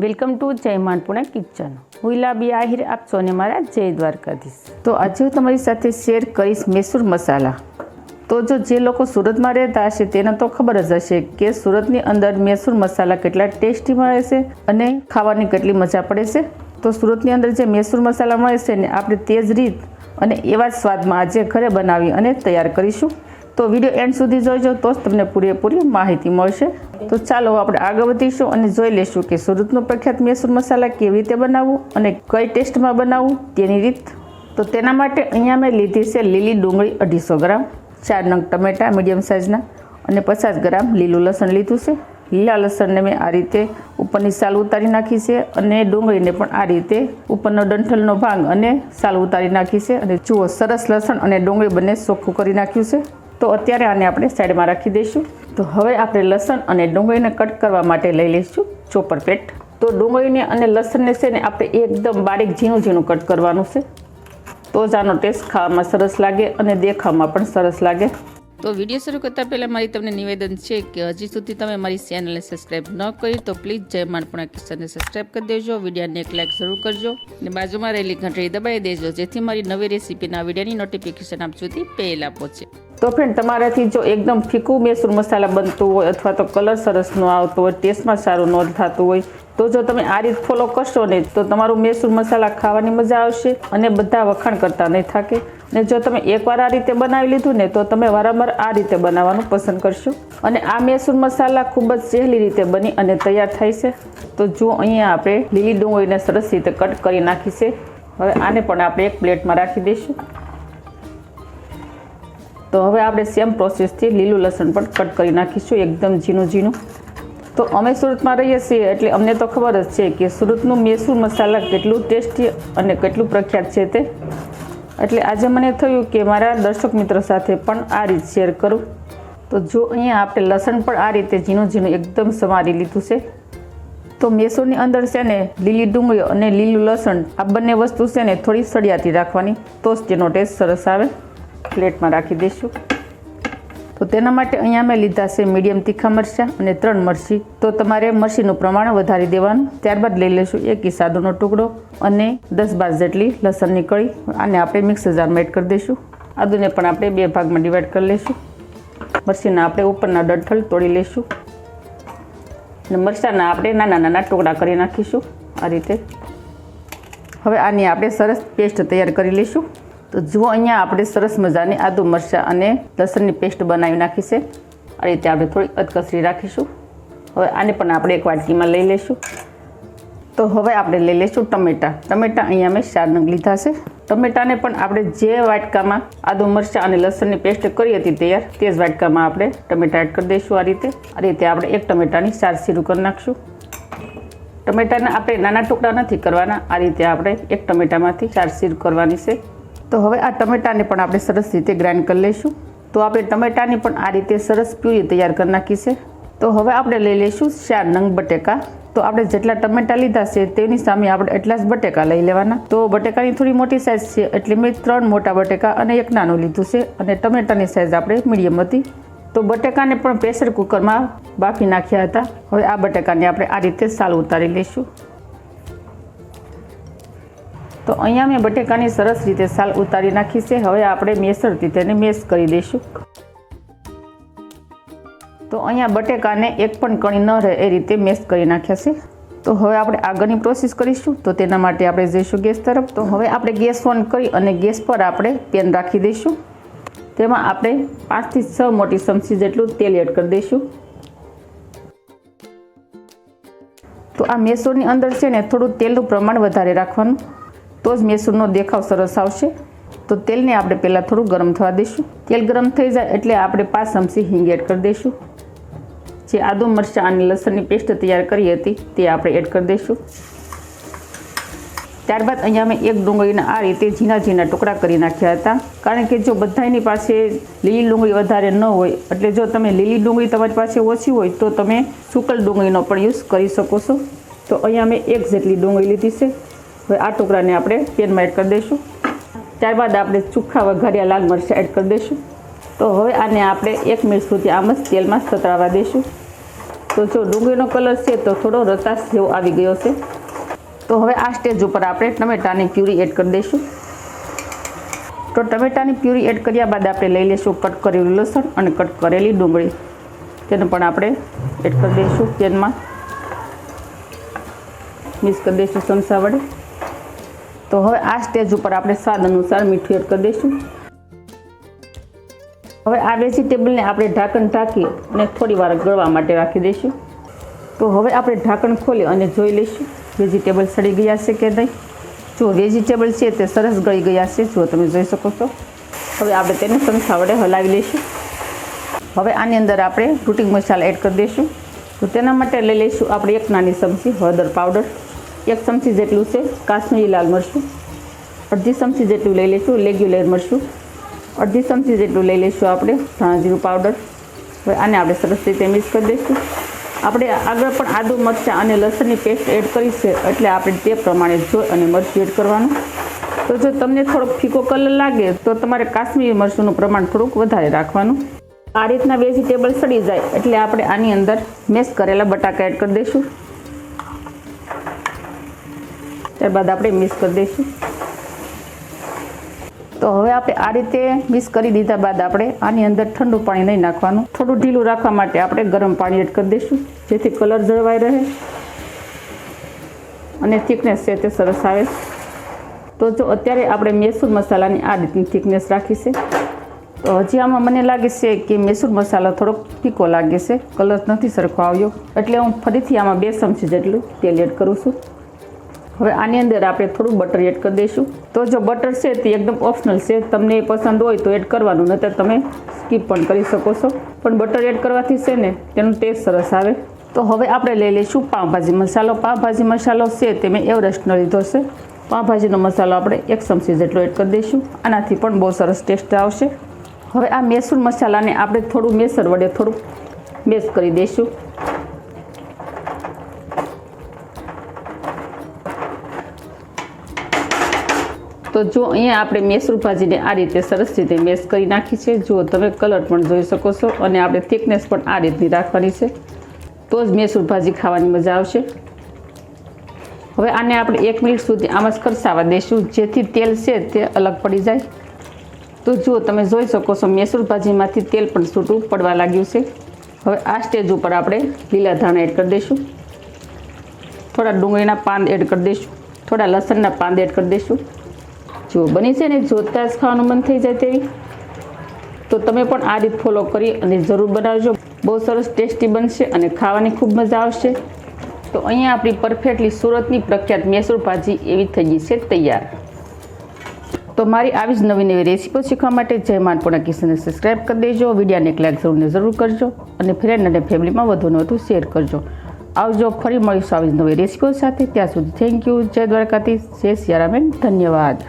Welcome to જય માનપુણા kitchen હું ઇલાબી આહિર, આપ અને મારા જય દ્વારકાધીશ. તો આજે હું તમારી સાથે શેર કરીશ મૈસૂર મસાલા. તો જો જે લોકો સુરતમાં રહેતા હશે, તેને તો ખબર જ હશે કે સુરતની અંદર મૈસૂર મસાલા કેટલા ટેસ્ટી મળે છે અને ખાવાની કેટલી મજા પડે છે. તો સુરતની અંદર જે મૈસૂર મસાલા મળે છે ને, આપણે તે જ રીત અને એવા જ સ્વાદમાં આજે ઘરે બનાવી અને તૈયાર કરીશું. તો વીડિયો એન્ડ સુધી જોઈજો તો જ તમને પૂરેપૂરી માહિતી મળશે. તો ચાલો આપણે આગળ વધીશું અને જોઈ લઈશું કે સુરતનું પ્રખ્યાત મૈસૂર મસાલા કેવી રીતે બનાવવું અને કઈ ટેસ્ટમાં બનાવવું તેની રીત. તો તેના માટે અહીંયા મેં લીધી છે લીલી ડુંગળી અઢીસો ગ્રામ, ચાર નંગ ટમેટા મીડિયમ સાઇઝના અને પચાસ ગ્રામ લીલું લસણ લીધું છે. લીલા લસણને મેં આ રીતે ઉપરની સાલ ઉતારી નાખી છે અને ડુંગળીને પણ આ રીતે ઉપરનો ડંઠલનો ભાગ અને સાલ ઉતારી નાખી છે. અને જુઓ, સરસ લસણ અને ડુંગળી બંને ચોખ્ખું કરી નાખ્યું છે. તો અત્યારે આને આપણે સાઈડમાં રાખી દઈશું. તો હવે આપણે લસણ અને ડુંગળીને કટ કરવા માટે લઈ લઈશું ચોપર પેટ તો ડુંગળીને અને લસણને છે ને આપણે એકદમ બારીક ઝીણું ઝીણું કટ કરવાનું છે. તો જ આનો ટેસ્ટ ખાવામાં સરસ લાગે અને દેખાવામાં પણ સરસ લાગે. તો વીડિયો શરૂ કરતાં પહેલાં મારી તમને નિવેદન છે કે હજી સુધી તમે મારી ચેનલને સબસ્ક્રાઈબ ન કરી તો પ્લીઝ જય માણપણા કિશનને સબસ્ક્રાઈબ કરી દેજો. વિડીયોને એક લાઇક જરૂર કરજો. અને બાજુમાં રહેલી ઘંટડી દબાવી દેજો, જેથી મારી નવી રેસીપીના વિડીયોની નોટિફિકેશન આપ સુધી પહેલાં પહોંચે તો ફ્રેન્ડ તમારાથી જો એકદમ ફીકું મેસૂર મસાલા બનતું હોય અથવા તો કલર સરસ ન આવતો હોય ટેસ્ટમાં સારું ન થતું હોય, તો જો તમે આ રીત ફોલો કરશો ને, તો તમારું મેસૂર મસાલા ખાવાની મજા આવશે અને બધા વખાણ કરતા નહીં થાકે. અને જો તમે એકવાર આ રીતે બનાવી લીધું ને, તો તમે વારંવાર આ રીતે બનાવવાનું પસંદ કરશો. અને આ મેસૂર મસાલા ખૂબ જ સહેલી રીતે બની અને તૈયાર થાય છે. તો જો અહીંયા આપણે લીલી ડુંગળીને સરસ રીતે કટ કરી નાખી છે. હવે આને પણ આપણે એક પ્લેટમાં રાખી દઈશું. તો હવે આપણે સેમ પ્રોસેસથી લીલું લસણ પણ કટ કરી નાખીશું, એકદમ ઝીણું ઝીણું. તો અમે સુરતમાં રહીએ છીએ એટલે અમને તો ખબર જ છે કે સુરતનું મેસૂર મસાલા કેટલું ટેસ્ટી અને કેટલું પ્રખ્યાત છે તે. એટલે આજે મને થયું કે મારા દર્શક મિત્રો સાથે પણ આ રીત શેર કરું. તો જો અહીંયા આપણે લસણ પણ આ રીતે ઝીણું ઝીણું એકદમ સમારી લીધું છે. તો મૈસૂરની અંદર છે ને લીલી ડુંગળી અને લીલું લસણ આ બંને વસ્તુ છે ને થોડી સળિયાતી રાખવાની, તો જ તેનો ટેસ્ટ સરસ આવે. પ્લેટમાં રાખી દઈશું. તો તેના માટે અહીંયા મેં લીધા છે મીડિયમ તીખા મરચાં અને ત્રણ મરચી. તો તમારે મરચીનું પ્રમાણ વધારી દેવાનું. ત્યારબાદ લઈ લઈશું એક સાદુનો ટુકડો અને દસ બાર જેટલી લસણની કળી. આને આપણે મિક્સ જારમાં એડ કરી દઈશું. આદુને પણ આપણે બે ભાગમાં ડિવાઈડ કરી લઈશું. મરચીના આપણે ઉપરના ડઠલ તોડી લઈશું. અને મરચાંના આપણે નાના નાના ટુકડા કરી નાખીશું. આ રીતે. હવે આની આપણે સરસ પેસ્ટ તૈયાર કરી લઈશું. તો જુઓ અહીંયા આપણે સરસ મજાની આદુ મરચાં અને લસણની પેસ્ટ બનાવી નાખી છે. આ રીતે આપણે થોડી અધકસરી રાખીશું. હવે આને પણ આપણે એક વાટકીમાં લઈ લઈશું. તો હવે આપણે લઈ લઈશું ટમેટાં. ટમેટાં અહીંયા મેં ચાર નંગ લીધા છે. ટમેટાને પણ આપણે જે વાટકામાં આદુ મરચાં અને લસણની પેસ્ટ કરી હતી તૈયાર, તે જ વાટકામાં આપણે ટમેટા એડ કરી દઈશું આ રીતે. આ રીતે આપણે એક ટમેટાની ચાર સીરું કરી નાખશું. ટમેટાના આપણે નાના ટુકડા નથી કરવાના, આ રીતે આપણે એક ટમેટામાંથી ચાર સીર કરવાની છે. તો હવે આ ટમેટાને પણ આપણે સરસ રીતે ગ્રાઇન્ડ કરી લઈશું. તો આપણે ટમેટાની પણ આ રીતે સરસ પ્યુરી તૈયાર કરી નાખી છે. તો હવે આપણે લઈ લઈશું ચાર નંગ બટેકા. તો આપણે જેટલા ટમેટા લીધા છે તેની સામે આપણે એટલા જ બટેકા લઈ લેવાના. તો બટેકાની થોડી મોટી સાઇઝ છે એટલે મેં ત્રણ મોટા બટેકા અને એક નાનું લીધું છે અને ટમેટાની સાઇઝ આપણે મીડિયમ હતી. તો બટેકાને પણ પ્રેશર કુકરમાં બાફી નાખ્યા હતા. હવે આ બટેકાને આપણે આ રીતે સાલ ઉતારી લઈશું. તો અહીંયા મેં બટેકાની સરસ રીતે સાલ ઉતારી નાખી છે. હવે આપણે મેસરથી તેને મેસ કરી દઈશું. તો અહીંયા બટેકાને એક પણ કણી ન રહે એ રીતે મેસ કરી નાખ્યા છે. તો હવે આપણે આગળની પ્રોસેસ કરીશું. તો તેના માટે આપણે જઈશું ગેસ તરફ. તો હવે આપણે ગેસ ઓન કરી અને ગેસ પર આપણે પેન રાખી દઈશું. તેમાં આપણે પાંચથી છ મોટી ચમચી જેટલું તેલ એડ કરી દઈશું. તો આ મેસોની અંદર છે ને થોડું તેલનું પ્રમાણ વધારે રાખવાનું. તો જ મેસૂરનો દેખાવ સરસ આવશે. તો તેલને આપણે પહેલાં થોડું ગરમ થવા દઈશું. તેલ ગરમ થઈ જાય એટલે આપણે પાંચ ચમચી હિંગ એડ કરી દઈશું. જે આદુ મરચાં અને લસણની પેસ્ટ તૈયાર કરી હતી તે આપણે એડ કરી દઈશું. ત્યારબાદ અહીંયા મેં એક ડુંગળીના આ રીતે ઝીણા ઝીણા ટુકડા કરી નાખ્યા હતા. કારણ કે જો બધાની પાસે લીલી ડુંગળી વધારે ન હોય, એટલે જો તમે લીલી ડુંગળી તમારી પાસે ઓછી હોય, તો તમે સુકલ ડુંગળીનો પણ યુઝ કરી શકો છો. તો અહીંયા મેં એક જેટલી ડુંગળી લીધી છે. હવે આ ટુકડાને આપણે પેનમાં એડ કરી દઈશું. ત્યારબાદ આપણે ચોખ્ખા વઘાર્યા લાલ મરચાં એડ કરી દઈશું. તો હવે આને આપણે એક મિનિટ સુધી આમ જ તેલમાં સતરાવા દઈશું. તો જો ડુંગળીનો કલર છે તો થોડો રતાશ જેવો આવી ગયો છે. તો હવે આ સ્ટેજ ઉપર આપણે ટમેટાની પ્યુરી એડ કરી દઈશું. તો ટમેટાની પ્યુરી એડ કર્યા બાદ આપણે લઈ લઈશું કટ કરેલું લસણ અને કટ કરેલી ડુંગળી. તેને પણ આપણે એડ કરી દઈશું તેલમાં મિક્સ કરી દઈશું ચમચા વડે. તો હવે આ સ્ટેજ ઉપર આપણે સ્વાદ અનુસાર મીઠું એડ કરી દઈશું. હવે આ વેજીટેબલને આપણે ઢાંકણ ઢાંકી અને થોડી વાર ગળવા માટે રાખી દઈશું. તો હવે આપણે ઢાંકણ ખોલી અને જોઈ લઈશું. વેજીટેબલ સડી ગયા છે કે નહીં? જો વેજીટેબલ છે તે સરસ ગળી ગયા છે, જો તમે જોઈ શકો છો. હવે આપણે તેને સંસ્થા વડે હલાવી લઈશું. હવે આની અંદર આપણે રૂટિંગ મસાલા એડ કરી દઈશું. તો તેના માટે લઈ લઈશું આપણે એક નાની ચમચી હળદર પાવડર. એક ચમચી જેટલું છે, કાશ્મીરી લાલ મરચું. અડધી ચમચી જેટલું લઈ લઈશું, રેગ્યુલર મરચું. અડધી ચમચી જેટલું લઈ લઈશું આપણે, ધાણા જીરું પાવડર. હવે આને આપણે સરસ રીતે મિક્સ કરી દઈશું. આપણે આગળ પણ આદુ, મરચાં અને લસણની પેસ્ટ એડ કરી છે, એટલે આપણે તે પ્રમાણે જોઈ અને મરચું એડ કરવાનું. તો જો તમને થોડોક ફીકો કલર લાગે, તો તમારે કાશ્મીરી મરચુંનું પ્રમાણ થોડુંક વધારે રાખવાનું. આ રીતના વેજીટેબલ સડી જાય, એટલે આપણે આની અંદર મેશ કરેલા બટાકા એડ કરી દઈશું. ત્યારબાદ આપણે મિક્સ કરી દઈશું. તો હવે આપણે આ રીતે મિક્સ કરી દીધા બાદ આપણે આની અંદર ઠંડુ પાણી નહીં નાખવાનું. થોડું ઢીલું રાખવા માટે આપણે ગરમ પાણી એડ કરી દઈશું, જેથી કલર જળવાઈ રહે અને થિકનેસ છે તે સરસ આવે. તો જો અત્યારે આપણે મેસૂર મસાલાની આ રીતની થિકનેસ રાખી છે. તો હજી આમાં મને લાગે છે કે મેસૂર મસાલો થોડોક ફીકો લાગે છે, કલર નથી સરખો આવ્યો. એટલે હું ફરીથી આમાં બે ચમચી જેટલું તેલ એડ કરું છું. હવે આની અંદર આપણે થોડું બટર એડ કરી દઈશું. તો જો બટર છે તે એકદમ ઓપ્શનલ છે, તમને એ પસંદ હોય તો એડ કરવાનું, નહીતર તમે સ્કીપ પણ કરી શકો છો. પણ બટર એડ કરવાથી છે ને, તેનો ટેસ્ટ સરસ આવે. તો હવે આપણે લઈ લઈશું પાવભાજી મસાલો. પાવભાજી મસાલો છે તે મેં એવરેસ્ટનો લીધો છે. પાવભાજીનો મસાલો આપણે એક ચમચી જેટલો એડ કરી દઈશું. આનાથી પણ બહુ સરસ ટેસ્ટ આવશે. હવે આ મેસૂર મસાલાને આપણે થોડું મેસર વડે થોડું મેશ કરી દઈશું. તો જો અહીંયા આપણે મૈસૂર ભાજીને આ રીતે સરસ રીતે મેશ કરી નાખી છે. જો તમે કલર પણ જોઈ શકો છો અને આપણે થિકનેસ પણ આ રીતની રાખવાની છે. તો જ મૈસૂર ભાજી ખાવાની મજા આવશે. હવે આને આપણે એક મિનિટ સુધી આમાં જ કરસાવા દઈશું જેથી તેલ છે તે અલગ પડી જાય. તો જુઓ તમે જોઈ શકો છો મેસૂર ભાજીમાંથી તેલ પણ છૂટું પડવા લાગ્યું છે. હવે આ સ્ટેજ ઉપર આપણે લીલા ધાણા એડ કરી દઈશું. થોડા ડુંગળીના પાન એડ કરી દઈશું. થોડા લસણના પાન એડ કરી દઈશું. જો બની છે ને જોતા જ ખાવાનું મન થઈ જાય તેવી. તો તમે પણ આ રીત ફોલો કરી અને જરૂર બનાવજો. બહુ સરસ ટેસ્ટી બનશે અને ખાવાની ખૂબ મજા આવશે. તો અહીંયા આપણી પરફેક્ટલી સુરતની પ્રખ્યાત મેસૂર ભાજી એવી થઈ ગઈ છે તૈયાર. તો મારી આવી જ નવી નવી રેસીપીઓ શીખવા માટે જય માનપુરા કિશનને સબસ્ક્રાઈબ કરી દેજો. વિડીયાને એક લાઈક જરૂરને જરૂર કરજો અને ફ્રેન્ડ અને ફેમિલીમાં વધુને વધુ શેર કરજો. આવજો ફરી મળીશું આવી જ નવી રેસીપીઓ સાથે. ત્યાં સુધી થેન્ક યુ જય દ્વારકાથી જય સિયારામેન ધન્યવાદ.